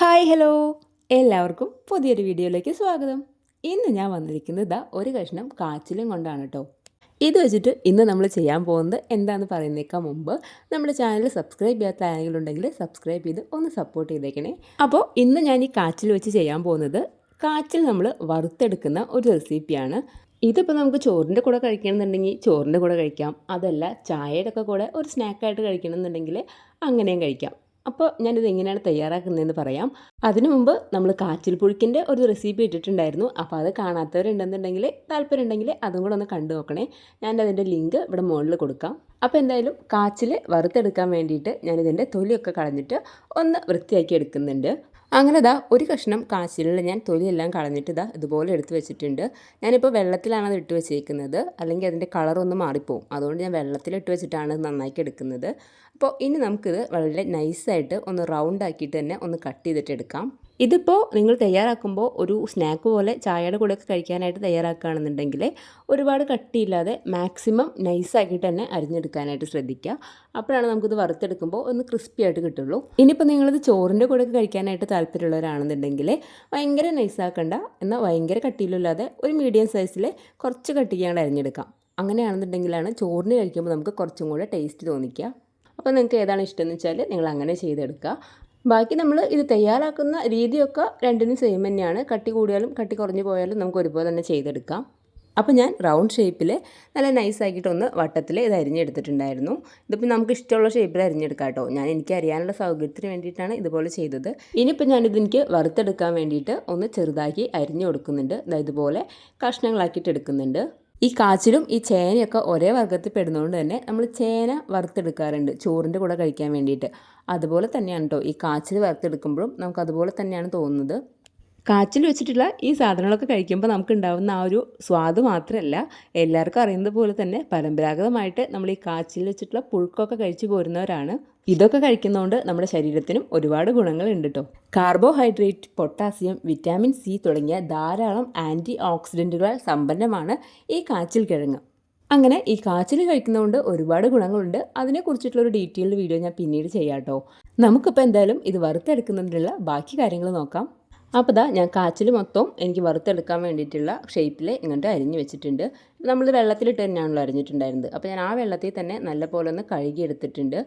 Hi hello. എല്ലാവർക്കും പുതിയൊരു വീഡിയോയിലേക്ക് സ്വാഗതം. ഇന്ന് ഞാൻ വന്നിരിക്കുന്നത് ഇതാ ഒരു കഷ്ണം കാച്ചിലും കൊണ്ടാണ് കേട്ടോ ഇത് വെച്ചിട്ട് ഇന്ന് നമ്മൾ ചെയ്യാൻ പോകുന്നത് എന്താണെന്ന് പറയുന്നേക്കാൾ മുമ്പ് നമ്മുടെ ചാനൽ സബ്സ്ക്രൈബ് ചെയ്യാത്ത ആരെങ്കിലും ഉണ്ടെങ്കിൽ സബ്സ്ക്രൈബ് ചെയ്ത് ഒന്ന് സപ്പോർട്ട് ചെയ്തേക്കണേ. അപ്പോൾ ഇന്ന് ഞാൻ ഈ കാച്ചിൽ വെച്ച് ചെയ്യാൻ പോകുന്നത് കാച്ചിൽ നമ്മൾ വറുത്തെടുക്കുന്ന ഒരു റെസിപ്പിയാണ്. ഇതിപ്പോൾ നമുക്ക് ചോറിന്റെ കൂടെ കഴിക്കണമെന്നുണ്ടെങ്കിൽ ചോറിന്റെ കൂടെ കഴിക്കാം. അതല്ല ചായയുടെ ഒക്കെ കൂടെ ഒരു സ്നാക്കായിട്ട് കഴിക്കണമെന്നുണ്ടെങ്കിൽ അങ്ങനെയും കഴിക്കാം. അപ്പോൾ ഞാനിത് എങ്ങനെയാണ് തയ്യാറാക്കുന്നതെന്ന് പറയാം. അതിനു മുമ്പ് നമ്മൾ കാച്ചിൽ പുഴുക്കിന്റെ ഒരു റെസിപ്പി ഇട്ടിട്ടുണ്ടായിരുന്നു. അപ്പോൾ അത് കാണാത്തവരുണ്ടെന്നുണ്ടെങ്കിൽ താല്പര്യം ഉണ്ടെങ്കിൽ അതും കൂടെ ഒന്ന് കണ്ടു നോക്കണേ. ഞാൻ അതിന്റെ ലിങ്ക് ഇവിടെ മുകളിൽ കൊടുക്കാം. അപ്പോൾ എന്തായാലും കാച്ചിൽ വറുത്തെടുക്കാൻ വേണ്ടിയിട്ട് ഞാനിതിന്റെ തൊലിയൊക്കെ കളഞ്ഞിട്ട് ഒന്ന് വൃത്തിയാക്കി എടുക്കുന്നുണ്ട്. അങ്ങനെ ഇതാ ഒരു കഷ്ണം കാച്ചിലുള്ള ഞാൻ തൊലിയെല്ലാം കളഞ്ഞിട്ട് ഇതാ ഇതുപോലെ എടുത്ത് വെച്ചിട്ടുണ്ട്. ഞാനിപ്പോൾ വെള്ളത്തിലാണ് അത് ഇട്ട് വെച്ചിരിക്കുന്നത് അല്ലെങ്കിൽ അതിന്റെ കളറൊന്ന് മാറിപ്പോവും. അതുകൊണ്ട് ഞാൻ വെള്ളത്തിലിട്ട് വെച്ചിട്ടാണ് നന്നാക്കി എടുക്കുന്നത്. അപ്പോൾ ഇനി നമുക്കിത് വളരെ നൈസായിട്ട് ഒന്ന് റൗണ്ട് ആക്കിയിട്ട് തന്നെ ഒന്ന് കട്ട് ചെയ്തിട്ട് എടുക്കാം. ഇതിപ്പോൾ നിങ്ങൾ തയ്യാറാക്കുമ്പോൾ ഒരു സ്നാക്ക് പോലെ ചായയുടെ കൂടെയൊക്കെ കഴിക്കാനായിട്ട് തയ്യാറാക്കുകയാണെന്നുണ്ടെങ്കിൽ ഒരുപാട് കട്ടിയില്ലാതെ മാക്സിമം നൈസാക്കിയിട്ട് തന്നെ അരിഞ്ഞെടുക്കാനായിട്ട് ശ്രദ്ധിക്കുക. അപ്പോഴാണ് നമുക്കിത് വറുത്തെടുക്കുമ്പോൾ ഒന്ന് ക്രിസ്പി ആയിട്ട് കിട്ടുള്ളൂ. ഇനിയിപ്പോൾ നിങ്ങളിത് ചോറിന്റെ കൂടെയൊക്കെ കഴിക്കാനായിട്ട് താല്പര്യമുള്ളവരാണെന്നുണ്ടെങ്കിൽ ഭയങ്കര നൈസാക്കണ്ട എന്നാൽ ഭയങ്കര കട്ടിയിലില്ലാതെ ഒരു മീഡിയം സൈസിൽ കുറച്ച് കട്ടിക്കാണ്ട് അരിഞ്ഞെടുക്കാം. അങ്ങനെയാണെന്നുണ്ടെങ്കിലാണ് ചോറിന് കഴിക്കുമ്പോൾ നമുക്ക് കുറച്ചും കൂടെ ടേസ്റ്റ് തോന്നിക്കുക. അപ്പോൾ നിങ്ങൾക്ക് ഏതാണ് ഇഷ്ടം എന്ന് വെച്ചാൽ നിങ്ങൾ അങ്ങനെ ചെയ്തെടുക്കുക. ബാക്കി നമ്മൾ ഇത് തയ്യാറാക്കുന്ന രീതിയൊക്കെ രണ്ടിനും സെയിം തന്നെയാണ്. കട്ടി കൂടിയാലും കട്ടി കുറഞ്ഞു പോയാലും നമുക്ക് ഒരുപോലെ തന്നെ ചെയ്തെടുക്കാം. അപ്പോൾ ഞാൻ റൗണ്ട് ഷേപ്പിൽ നല്ല നൈസാക്കിയിട്ടൊന്ന് വട്ടത്തിൽ ഇത് അരിഞ്ഞെടുത്തിട്ടുണ്ടായിരുന്നു. ഇതിപ്പോൾ നമുക്ക് ഇഷ്ടമുള്ള ഷേപ്പിൽ അരിഞ്ഞെടുക്കാം കേട്ടോ. ഞാൻ എനിക്ക് അറിയാനുള്ള സൗകര്യത്തിന് വേണ്ടിയിട്ടാണ് ഇതുപോലെ ചെയ്തത്. ഇനിയിപ്പോൾ ഞാനിത് എനിക്ക് വറുത്തെടുക്കാൻ വേണ്ടിയിട്ട് ഒന്ന് ചെറുതാക്കി അരിഞ്ഞു കൊടുക്കുന്നുണ്ട്. ഇതുപോലെ കഷ്ണങ്ങളാക്കിയിട്ട് എടുക്കുന്നുണ്ട്. ഈ കാച്ചിലും ഈ ചേനയൊക്കെ ഒരേ വർഗത്തിൽ പെടുന്നതുകൊണ്ട് തന്നെ നമ്മൾ ചേന വറുത്തെടുക്കാറുണ്ട് ചോറിന്റെ കൂടെ കഴിക്കാൻ വേണ്ടിയിട്ട്. അതുപോലെ തന്നെയാണ് കേട്ടോ ഈ കാച്ചിൽ വറുത്തെടുക്കുമ്പോഴും നമുക്ക് അതുപോലെ തന്നെയാണ് തോന്നുന്നത്. കാച്ചിൽ വെച്ചിട്ടുള്ള ഈ സാധനങ്ങളൊക്കെ കഴിക്കുമ്പോൾ നമുക്ക് ഉണ്ടാകുന്ന ആ ഒരു സ്വാദ് മാത്രമല്ല എല്ലാവർക്കും അറിയുന്നത് പോലെ തന്നെ പരമ്പരാഗതമായിട്ട് നമ്മൾ ഈ കാച്ചിൽ വെച്ചിട്ടുള്ള പുഴുക്കൊക്കെ കഴിച്ചു പോരുന്നവരാണ്. ഇതൊക്കെ കഴിക്കുന്നതുകൊണ്ട് നമ്മുടെ ശരീരത്തിനും ഒരുപാട് ഗുണങ്ങളുണ്ട് കേട്ടോ കാർബോഹൈഡ്രേറ്റ് പൊട്ടാസ്യം വിറ്റാമിൻ സി തുടങ്ങിയ ധാരാളം ആന്റി ഓക്സിഡന്റുകൾ സമ്പന്നമാണ് ഈ കാച്ചിൽ കിഴങ്ങ്. അങ്ങനെ ഈ കാച്ചിൽ കഴിക്കുന്നതുകൊണ്ട് ഒരുപാട് ഗുണങ്ങളുണ്ട്. അതിനെക്കുറിച്ചിട്ടുള്ളൊരു ഡീറ്റെയിൽഡ് വീഡിയോ ഞാൻ പിന്നീട് ചെയ്യാം കേട്ടോ നമുക്കിപ്പോൾ എന്തായാലും ഇത് വറുത്തെടുക്കുന്നതിനുള്ള ബാക്കി കാര്യങ്ങൾ നോക്കാം. അപ്പോൾ ഇതാ ഞാൻ കാച്ചിൽ മൊത്തം എനിക്ക് വറുത്തെടുക്കാൻ വേണ്ടിയിട്ടുള്ള ഷേപ്പിൽ ഇങ്ങോട്ട് അരിഞ്ഞ് വെച്ചിട്ടുണ്ട്. നമ്മൾ വെള്ളത്തിലിട്ട് തന്നെയാണല്ലോ അരിഞ്ഞിട്ടുണ്ടായിരുന്നത്. അപ്പോൾ ഞാൻ ആ വെള്ളത്തിൽ തന്നെ നല്ല പോലെ ഒന്ന് കഴുകി എടുത്തിട്ടുണ്ട്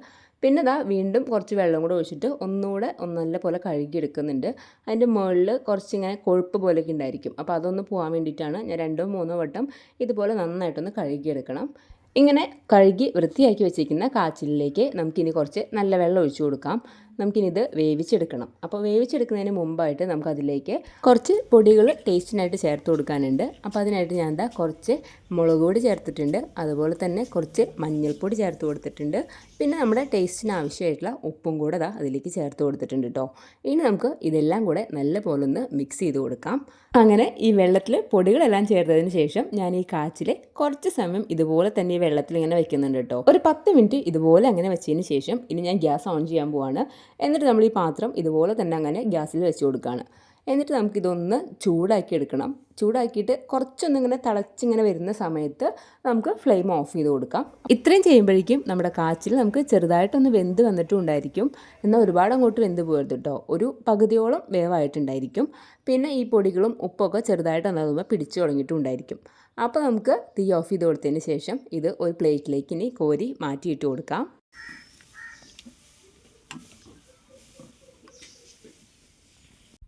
പിന്നെ ഇതാ വീണ്ടും കുറച്ച് വെള്ളം കൂടെ ഒഴിച്ചിട്ട് ഒന്നുകൂടെ ഒന്ന് നല്ല പോലെ കഴുകി എടുക്കുന്നുണ്ട് അതിന്റെ മുകളിൽ കുറച്ചിങ്ങനെ കൊഴുപ്പ് പോലെയൊക്കെ ഉണ്ടായിരിക്കും. അപ്പോൾ അതൊന്ന് പോകാൻ വേണ്ടിയിട്ടാണ് ഞാൻ രണ്ടോ മൂന്നോ വട്ടം ഇതുപോലെ നന്നായിട്ടൊന്ന് കഴുകിയെടുക്കണം. ഇങ്ങനെ കഴുകി വൃത്തിയാക്കി വെച്ചിരിക്കുന്ന കാച്ചിലിലേക്ക് നമുക്കിനി കുറച്ച് നല്ല വെള്ളം ഒഴിച്ചു കൊടുക്കാം. നമുക്കിനി ഇത് വേവിച്ചെടുക്കണം. അപ്പോൾ വേവിച്ചെടുക്കുന്നതിന് മുമ്പായിട്ട് നമുക്കതിലേക്ക് കുറച്ച് പൊടികൾ ടേസ്റ്റിനായിട്ട് ചേർത്ത് കൊടുക്കാനുണ്ട്. അപ്പോൾ അതിനായിട്ട് ഞാൻ എന്താ കുറച്ച് മുളക് പൊടി ചേർത്തിട്ടുണ്ട്. അതുപോലെ തന്നെ കുറച്ച് മഞ്ഞൾപ്പൊടി ചേർത്ത് കൊടുത്തിട്ടുണ്ട്. പിന്നെ നമ്മുടെ ടേസ്റ്റിന് ആവശ്യമായിട്ടുള്ള ഉപ്പും കൂടെ അതാ അതിലേക്ക് ചേർത്ത് കൊടുത്തിട്ടുണ്ട് കേട്ടോ ഇനി നമുക്ക് ഇതെല്ലാം കൂടെ നല്ല പോലെ ഒന്ന് മിക്സ് ചെയ്ത് കൊടുക്കാം. അങ്ങനെ ഈ വെള്ളത്തിൽ പൊടികളെല്ലാം ചേർത്തതിന് ശേഷം ഞാൻ ഈ കാച്ചിൽ കുറച്ച് സമയം ഇതുപോലെ തന്നെ ഈ വെള്ളത്തിൽ ഇങ്ങനെ വെക്കുന്നുണ്ട് കേട്ടോ ഒരു പത്ത് മിനിറ്റ് ഇതുപോലെ അങ്ങനെ വെച്ചതിന് ശേഷം ഇനി ഞാൻ ഗ്യാസ് ഓൺ ചെയ്യാൻ പോവാണ്. എന്നിട്ട് നമ്മൾ ഈ പാത്രം ഇതുപോലെ തന്നെ അങ്ങനെ ഗ്യാസിൽ വെച്ച് കൊടുക്കുകയാണ്. എന്നിട്ട് നമുക്കിതൊന്ന് ചൂടാക്കി എടുക്കണം. ചൂടാക്കിയിട്ട് കുറച്ചൊന്നിങ്ങനെ തിളച്ചിങ്ങനെ വരുന്ന സമയത്ത് നമുക്ക് ഫ്ലെയിം ഓഫ് ചെയ്ത് കൊടുക്കാം. ഇത്രയും ചെയ്യുമ്പോഴേക്കും നമ്മുടെ കാച്ചിൽ നമുക്ക് ചെറുതായിട്ടൊന്ന് വെന്ത് വന്നിട്ടും ഉണ്ടായിരിക്കും. എന്നാൽ ഒരുപാട് അങ്ങോട്ട് വെന്ത് പോകരുത് കേട്ടോ ഒരു പകുതിയോളം വേവായിട്ടുണ്ടായിരിക്കും. പിന്നെ ഈ പൊടികളും ഉപ്പൊക്കെ ചെറുതായിട്ട് അന്നതുമ്പോൾ പിടിച്ചു തുടങ്ങിയിട്ടുണ്ടായിരിക്കും അപ്പോൾ നമുക്ക് തീ ഓഫ് ചെയ്ത് കൊടുത്തതിന് ശേഷം ഇത് ഒരു പ്ലേറ്റിലേക്ക് ഇനി കോരി മാറ്റിയിട്ട് കൊടുക്കാം.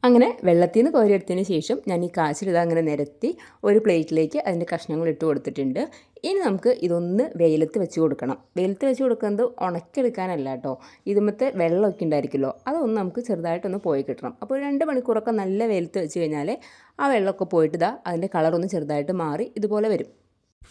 അങ്ങനെ വെള്ളത്തിൽ നിന്ന് കോരിയെടുത്തതിന് ശേഷം ഞാൻ ഈ കാച്ചിലിത് അങ്ങനെ നിരത്തി ഒരു പ്ലേറ്റിലേക്ക് അതിന്റെ കഷ്ണങ്ങൾ ഇട്ട് കൊടുത്തിട്ടുണ്ട്. ഇനി നമുക്ക് ഇതൊന്ന് വെയിലത്ത് വെച്ച് കൊടുക്കണം. വെയിലത്ത് വെച്ച് കൊടുക്കുന്നത് ഉണക്കിയെടുക്കാനല്ല കേട്ടോ. ഇതുമത്തെ വെള്ളമൊക്കെ ഉണ്ടായിരിക്കുമല്ലോ. അതൊന്ന് നമുക്ക് ചെറുതായിട്ടൊന്ന് പോയി കിട്ടണം. അപ്പോൾ രണ്ട് മണിക്കൂറൊക്കെ നല്ല വെയിലത്ത് വെച്ച് കഴിഞ്ഞാൽ ആ വെള്ളമൊക്കെ പോയിട്ട് ഇതാ അതിന്റെ കളറൊന്ന് ചെറുതായിട്ട് മാറി ഇതുപോലെ വരും.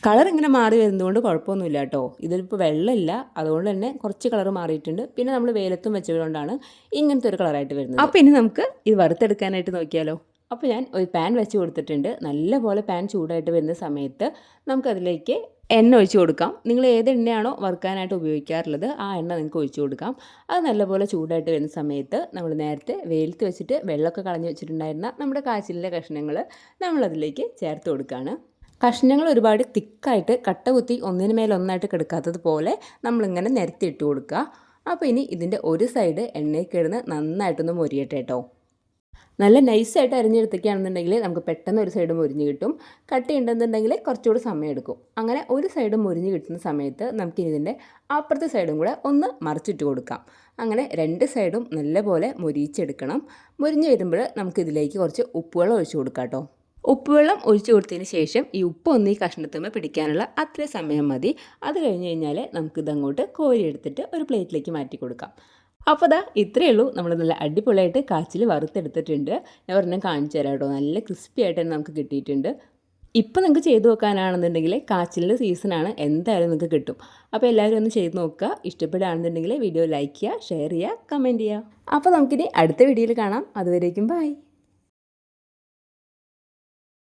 കളർ ഇങ്ങനെ മാറി വരുന്നതുകൊണ്ട് കുഴപ്പമൊന്നുമില്ല കേട്ടോ. ഇതിലിപ്പോൾ വെള്ളമില്ല. അതുകൊണ്ട് തന്നെ കുറച്ച് കളർ മാറിയിട്ടുണ്ട്. പിന്നെ നമ്മൾ വെയിലത്തും വെച്ചതുകൊണ്ടാണ് ഇങ്ങനത്തെ ഒരു കളറായിട്ട് വരുന്നത്. അപ്പോൾ ഇനി നമുക്ക് ഇത് വറുത്തെടുക്കാനായിട്ട് നോക്കിയാലോ? അപ്പോൾ ഞാൻ ഒരു പാൻ വെച്ച് കൊടുത്തിട്ടുണ്ട്. നല്ലപോലെ പാൻ ചൂടായിട്ട് വരുന്ന സമയത്ത് നമുക്കതിലേക്ക് എണ്ണ ഒഴിച്ച് കൊടുക്കാം. നിങ്ങൾ ഏത് എണ്ണയാണോ വറുക്കാനായിട്ട് ഉപയോഗിക്കാറുള്ളത് ആ എണ്ണ നിങ്ങൾക്ക് ഒഴിച്ചു കൊടുക്കാം. അത് നല്ലപോലെ ചൂടായിട്ട് വരുന്ന സമയത്ത് നമ്മൾ നേരത്തെ വെയിലത്ത് വെച്ചിട്ട് വെള്ളമൊക്കെ കളഞ്ഞ് വെച്ചിട്ടുണ്ടായിരുന്ന നമ്മുടെ കാച്ചിലിന്റെ കഷ്ണങ്ങൾ നമ്മളതിലേക്ക് ചേർത്ത് കൊടുക്കുകയാണ്. കഷ്ണങ്ങൾ ഒരുപാട് തിക്കായിട്ട് കട്ട കുത്തി ഒന്നിന് മേലൊന്നായിട്ട് കിടക്കാത്തത് പോലെ നമ്മളിങ്ങനെ നിരത്തി ഇട്ട് കൊടുക്കുക. അപ്പോൾ ഇനി ഇതിന്റെ ഒരു സൈഡ് എണ്ണയിൽ കിടന്ന് നന്നായിട്ടൊന്ന് മൊരിയട്ടെ കേട്ടോ. നല്ല നൈസായിട്ട് അരിഞ്ഞെടുത്തൊക്കെയാണെന്നുണ്ടെങ്കിൽ നമുക്ക് പെട്ടെന്ന് ഒരു സൈഡ് മുരിഞ്ഞ് കിട്ടും. കട്ടി ഉണ്ടെന്നുണ്ടെങ്കിൽ കുറച്ചുകൂടി സമയം എടുക്കും. അങ്ങനെ ഒരു സൈഡ് മുരിഞ്ഞ് കിട്ടുന്ന സമയത്ത് നമുക്കിനി ഇതിന്റെ അപ്പുറത്തെ സൈഡും കൂടെ ഒന്ന് മറിച്ചിട്ട് കൊടുക്കാം. അങ്ങനെ രണ്ട് സൈഡും നല്ലപോലെ മുരിച്ചെടുക്കണം മുരിഞ്ഞ് വരുമ്പോൾ നമുക്കിതിലേക്ക് കുറച്ച് ഉപ്പുവെള്ളം ഒഴിച്ച് കൊടുക്കാം കേട്ടോ. ഉപ്പുവെള്ളം ഒഴിച്ചു കൊടുത്തതിന് ശേഷം ഈ ഉപ്പ് ഒന്ന് ഈ കഷ്ണത്തുമ്മ പിടിക്കാനുള്ള അത്ര സമയം മതി. അത് കഴിഞ്ഞ് കഴിഞ്ഞാൽ നമുക്കിതങ്ങോട്ട് കോരിയെടുത്തിട്ട് ഒരു പ്ലേറ്റിലേക്ക് മാറ്റി കൊടുക്കാം. അപ്പോൾ ദാ ഇത്രയേ ഉള്ളൂ. നമ്മൾ നല്ല അടിപൊളിയായിട്ട് കാച്ചിൽ വറുത്തെടുത്തിട്ടുണ്ട്. ഞാൻ ഒരെണ്ണം കാണിച്ചു തരാം കേട്ടോ. നല്ല ക്രിസ്പി ആയിട്ട് തന്നെ നമുക്ക് കിട്ടിയിട്ടുണ്ട്. ഇപ്പം നിങ്ങൾക്ക് ചെയ്തു നോക്കാനാണെന്നുണ്ടെങ്കിൽ കാച്ചിലിന്റെ സീസണാണ്. എന്തായാലും നിങ്ങൾക്ക് കിട്ടും. അപ്പോൾ എല്ലാവരും ഒന്ന് ചെയ്ത് നോക്കുക. ഇഷ്ടപ്പെടുകയാണെന്നുണ്ടെങ്കിൽ വീഡിയോ ലൈക്ക് ചെയ്യുക ഷെയർ ചെയ്യുക കമന്റ് ചെയ്യുക. അപ്പോൾ നമുക്കിനി അടുത്ത വീഡിയോയിൽ കാണാം. അതുവരേക്കും ബൈ.